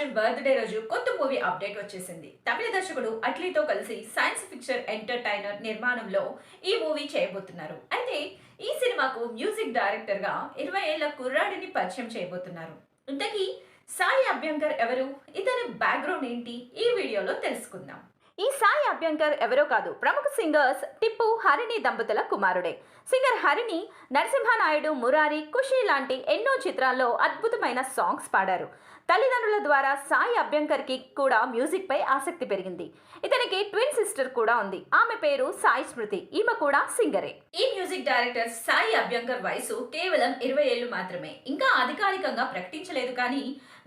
Arjun birthday రోజు కొత్త movie update వచ్చేసింది. తమిళ దర్శకుడు అట్లీతో కలిసి సైన్స్ ఫిక్చర్ ఎంటర్టైనర్ నిర్మాణంలో ఈ మూవీ చేయబోతున్నారు. అయితే ఈ సినిమాకు మ్యూజిక్ డైరెక్టర్గా ఇరవై ఏళ్ళ కుర్రాడిని పరిచయం చేయబోతున్నారు. ఇంతకీ సాయి అభ్యంకర్ ఎవరు? ఇతని బ్యాక్గ్రౌండ్ ఏంటి? ఈ వీడియోలో తెలుసుకుందాం. ఈ సాయి అభ్యంకర్ ఎవరో కాదు. ప్రముఖ సింగర్స్ టిప్పు హరిణి దంపతుల కుమారుడే. సింగర్ హరిణి నరసింహనాయుడు మురారి ఖుషి లాంటి ఎన్నో చిత్రాల్లో అద్భుతమైన సాంగ్స్ పాడారు. తల్లిదండ్రుల ద్వారా సాయి అభ్యంకర్కి కూడా మ్యూజిక్ పై ఆసక్తి పెరిగింది. ఇతనికి ట్విన్ సిస్టర్ కూడా ఉంది. ఆమె పేరు సాయి స్మృతి ఈమె కూడా సింగరే. ఈ మ్యూజిక్ డైరెక్టర్ సాయి అభ్యంకర్ వయసు కేవలం ఇరవై ఏళ్ళు మాత్రమే. ఇంకా అధికారికంగా ప్రకటించలేదు కానీ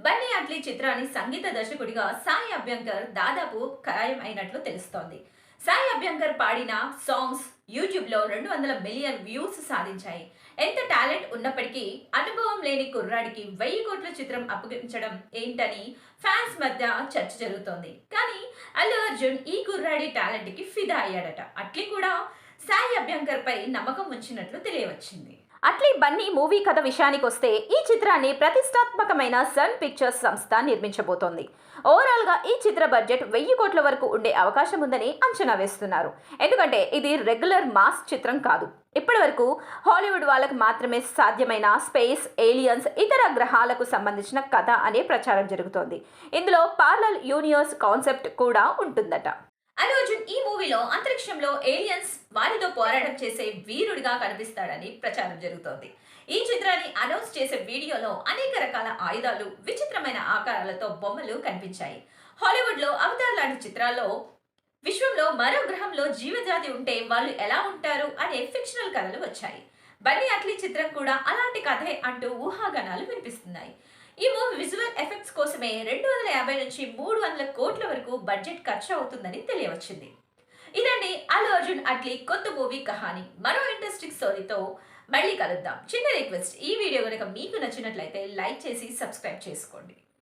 బన్నీ అట్లీ చిత్రాన్ని సంగీత దర్శకుడిగా సాయి అభ్యంకర్ దాదాపు ఖాయం అయినట్లు తెలుస్తోంది. సాయి అభ్యంకర్ పాడిన సాంగ్స్ యూట్యూబ్లో రెండు వందల మిలియన్ వ్యూస్ సాధించాయి. ఎంత టాలెంట్ ఉన్నప్పటికీ అనుభవం లేని కుర్రాడికి వెయ్యి కోట్ల చిత్రం అప్పగించడం ఏంటని ఫ్యాన్స్ మధ్య చర్చ జరుగుతోంది. కానీ అల్లు అర్జున్ ఈ కుర్రాడి టాలెంట్కి ఫిదా అయ్యాడట. అట్లీ కూడా సాయి అభ్యంకర్ పై నమ్మకం ఉంచినట్లు తెలియవచ్చింది. అట్లీ బన్నీ మూవీ కథ విషయానికి వస్తే ఈ చిత్రాన్ని ప్రతిష్టాత్మకమైన సన్ పిక్చర్స్ సంస్థ నిర్మించబోతోంది. ఓవరాల్గా ఈ చిత్ర బడ్జెట్ వెయ్యి కోట్ల వరకు ఉండే అవకాశం ఉందని అంచనా వేస్తున్నారు. ఎందుకంటే ఇది రెగ్యులర్ మాస్ చిత్రం కాదు. ఇప్పటి వరకు హాలీవుడ్ వాళ్ళకు మాత్రమే సాధ్యమైన స్పేస్ ఏలియన్స్ ఇతర గ్రహాలకు సంబంధించిన కథ అనే ప్రచారం జరుగుతోంది. ఇందులో పార్లల్ యూనివర్స్ కాన్సెప్ట్ కూడా ఉంటుందట. అల్లు అర్జున్ ఈ మూవీలో అంతరిక్షంలో ఏలియన్స్ వారితో పోరాటం చేసే వీరుడిగా కనిపిస్తాడని ప్రచారం జరుగుతోంది. ఈ చిత్రాన్ని అనౌన్స్ చేసే వీడియోలో అనేక రకాల ఆయుధాలు విచిత్రమైన ఆకారాలతో బొమ్మలు కనిపించాయి. హాలీవుడ్లో అవతార్ లాంటి చిత్రాల్లో విశ్వంలో మరో గ్రహంలో జీవజాతి ఉంటే వాళ్ళు ఎలా ఉంటారు అనే ఫిక్షనల్ కథలు వచ్చాయి. బన్నీ అట్లీ చిత్రం కూడా అలాంటి కథే అంటూ ఊహాగానాలు వినిపిస్తున్నాయి. ఈ మూవీ విజువల్ ఎఫెక్ట్స్ కోసమే రెండు వందల యాభై నుంచి మూడు వందల కోట్ల వరకు బడ్జెట్ ఖర్చు అవుతుందని తెలియవచ్చింది. ఇదండి అల్లు అర్జున్ అట్లీ కొత్త మూవీ కహాని. మరో ఇంట్రెస్టింగ్ స్టోరీతో మళ్ళీ కలుద్దాం. చిన్న రిక్వెస్ట్ ఈ వీడియో కనుక మీకు నచ్చినట్లయితే లైక్ చేసి సబ్స్క్రైబ్ చేసుకోండి.